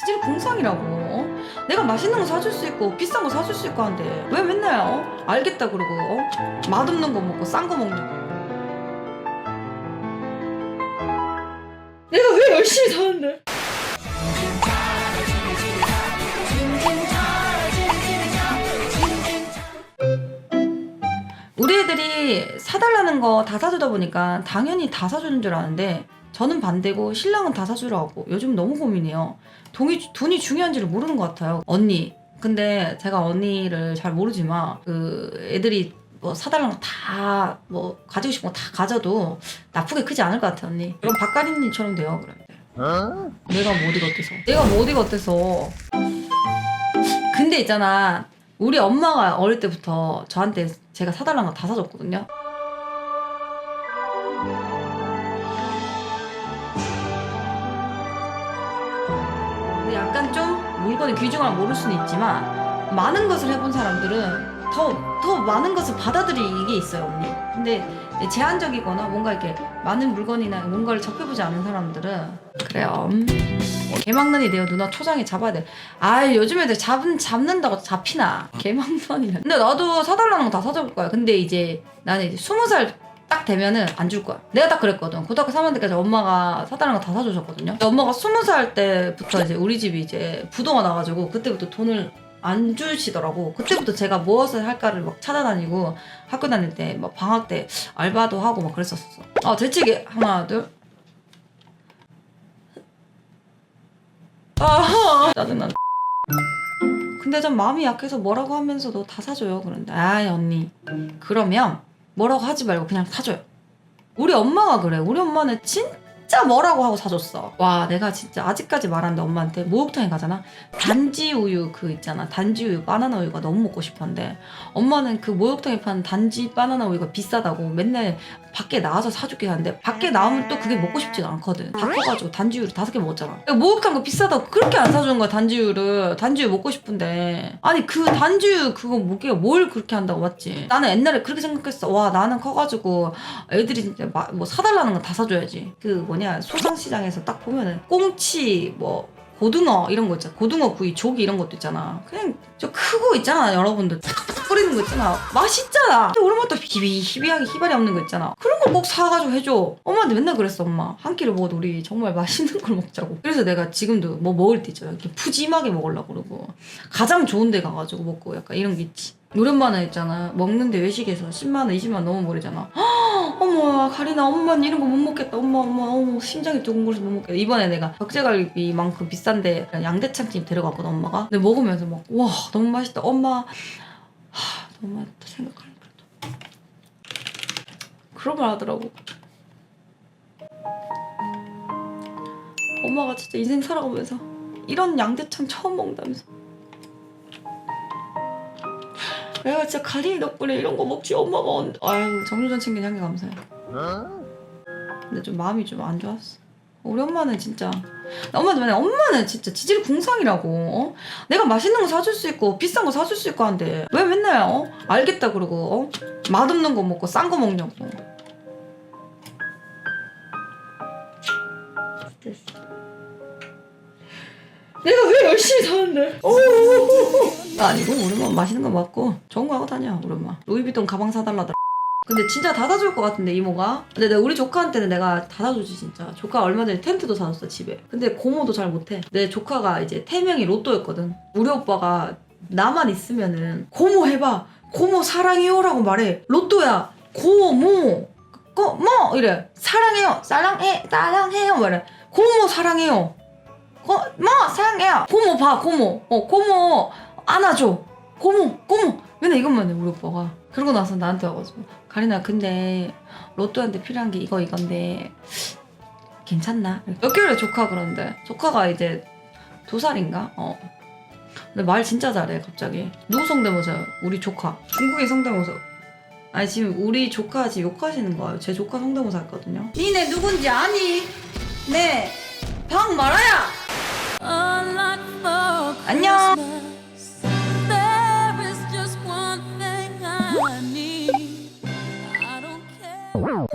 지질 궁상이라고 어? 내가 맛있는 거 사줄 수 있고 비싼 거 사줄 수 있고 한데 왜 맨날 어? 알겠다 그러고 어? 맛없는 거 먹고 싼 거 먹냐고 내가 왜 열심히 사는데 우리 애들이 사달라는 거 다 사주다 보니까 당연히 다 사주는 줄 아는데 저는 반대고 신랑은 다 사주라 하고 요즘 너무 고민이에요. 돈이, 돈이 중요한지를 모르는 것 같아요. 언니. 근데 제가 언니를 잘 모르지만 그 애들이 뭐 사달라는 거다 뭐 가지고 싶은 거 다 가져도 나쁘게 크지 않을 것 같아 언니. 그럼 박가린님처럼 돼요 그러면. 내가 뭐 어디가 어때서? 내가 뭐 어디가 어때서? 근데 있잖아 우리 엄마가 어릴 때부터 저한테 제가 사달라는 거 다 사줬거든요. 약간 좀 물건의 귀중함을 모를 수는 있지만 많은 것을 해본 사람들은 더, 더 많은 것을 받아들이게 있어요, 언니. 근데 제한적이거나 뭔가 이렇게 많은 물건이나 뭔가를 접해보지 않은 사람들은 그래요. 음. 개막눈이 돼요. 누나 초장에 잡아야 돼. 아 요즘 애들 잡은, 잡는다고 잡히나. 개막눈이네. 근데 나도 사달라는 거 다 사줄 거야. 근데 이제 나는 이제 스무 살 딱 되면은 안 줄 거야. 내가 딱 그랬거든. 고등학교 3학년 때까지 엄마가 사달라는 거 다 사주셨거든요. 엄마가 스무 살 때부터 이제 우리 집이 이제 부도가 나가지고 그때부터 돈을 안 주시더라고. 그때부터 제가 무엇을 할까를 막 찾아다니고 학교 다닐 때 막 방학 때 알바도 하고 막 그랬었어. 아 대치기 하나 둘. 아 짜증나. 근데 전 마음이 약해서 뭐라고 하면서도 다 사줘요. 그런데 아이 언니 그러면 뭐라고 하지 말고 그냥 사줘요. 우리 엄마가 그래. 우리 엄마는 진 짜 뭐라고 하고 사줬어. 와, 내가 진짜 아직까지 말하는데 엄마한테 목욕탕에 가잖아. 단지 우유 그 있잖아. 단지 우유 바나나 우유가 너무 먹고 싶었는데 엄마는 그 목욕탕에 파는 단지 바나나 우유가 비싸다고 맨날 밖에 나와서 사줄게 하는데 밖에 나오면 또 그게 먹고 싶지가 않거든. 다 커가지고 단지 우유를 다섯 개 먹었잖아. 야, 목욕탕 거 비싸다고 그렇게 안 사주는 거야 단지 우유를. 단지 우유 먹고 싶은데 아니 그 단지 우유 그거 뭐게 뭘 그렇게 한다고 맞지? 나는 옛날에 그렇게 생각했어. 와 나는 커가지고 애들이 진짜 마- 뭐 사달라는 거 다 사줘야지. 그뭐 냐 소상시장에서 딱 보면은 꽁치 뭐 고등어 이런 거 있잖아. 고등어 구이, 조기 이런 것도 있잖아. 그냥 저 크고 있잖아, 여러분들. 탁탁 뿌리는 거 있잖아. 맛있잖아. 근데 우리 엄마 또 희비, 희비하게 희발이 없는 거 있잖아. 그런 거꼭 사가지고 해줘. 엄마한테 맨날 그랬어, 엄마. 한 끼를 먹어도 우리 정말 맛있는 걸 먹자고. 그래서 내가 지금도 뭐 먹을 때 있잖아. 이렇게 푸짐하게 먹으려고 그러고. 가장 좋은 데 가가지고 먹고 약간 이런 게 있지. 엄마는 있잖아. 먹는데 외식에서 10만원, 20만원 넘어버리잖아. 어머 가리나 엄마는 이런 거 못 먹겠다. 엄마 엄마 어머 심장이 두근거려서 못 먹겠다. 이번에 내가 벽제갈비만큼 비싼데 양대창집 데려갔거든 엄마가. 근데 먹으면서 막 와 너무 맛있다. 엄마 하 너무 맛있다 생각하니까. 그런 말 하더라고. 엄마가 진짜 인생 살아가면서 이런 양대창 처음 먹는다면서 내가 진짜 가린이 덕분에 이런 거 먹지 엄마가. 언... 아유 정유전 챙긴 향기 감사해 근데 좀 마음이 좀 안 좋았어. 우리 엄마는 진짜 나 엄마한테 만약 엄마는 진짜 지질 궁상이라고 어? 내가 맛있는 거 사줄 수 있고 비싼 거 사줄 수 있고 한데 왜 맨날 어? 알겠다 그러고 어? 맛없는 거 먹고 싼 거 먹냐고. 됐어. 내가 왜 열심히 사는데 아니고 엄마 맛있는 거 먹고 좋은 거 하고 다녀 우리 엄마 루이비통 가방 사달라더라. 근데 진짜 다 사줄 것 같은데 이모가? 근데 내가 우리 조카한테는 내가 다 사주지 진짜. 조카 얼마 전에 텐트도 사줬어 집에. 근데 고모도 잘 못해. 내 조카가 이제 태명이 로또였거든. 우리 오빠가 나만 있으면은 고모 해봐. 고모 사랑해요라고 말해. 로또야. 고모 고모 이래. 사랑해요. 사랑해 사랑해요. 말해. 고모 사랑해요. 고모 사랑해요. 고모 봐 고모. 어 고모 안아줘 고모 고모 맨날 이것만 해 우리 오빠가. 그러고 나서 나한테 와가지고. 가리나 근데 로또한테 필요한 게 이거 이건데 괜찮나? 몇 개월에 조카 그러는데. 조카가 이제 두 살인가? 어. 근데 말 진짜 잘해 갑자기. 누구 성대모사요? 우리 조카. 중국인 성대모사. 아니 지금 우리 조카 지금 욕하시는 거예요. 제 조카 성대모사 했거든요. 니네 누군지 아니? 네 Wow.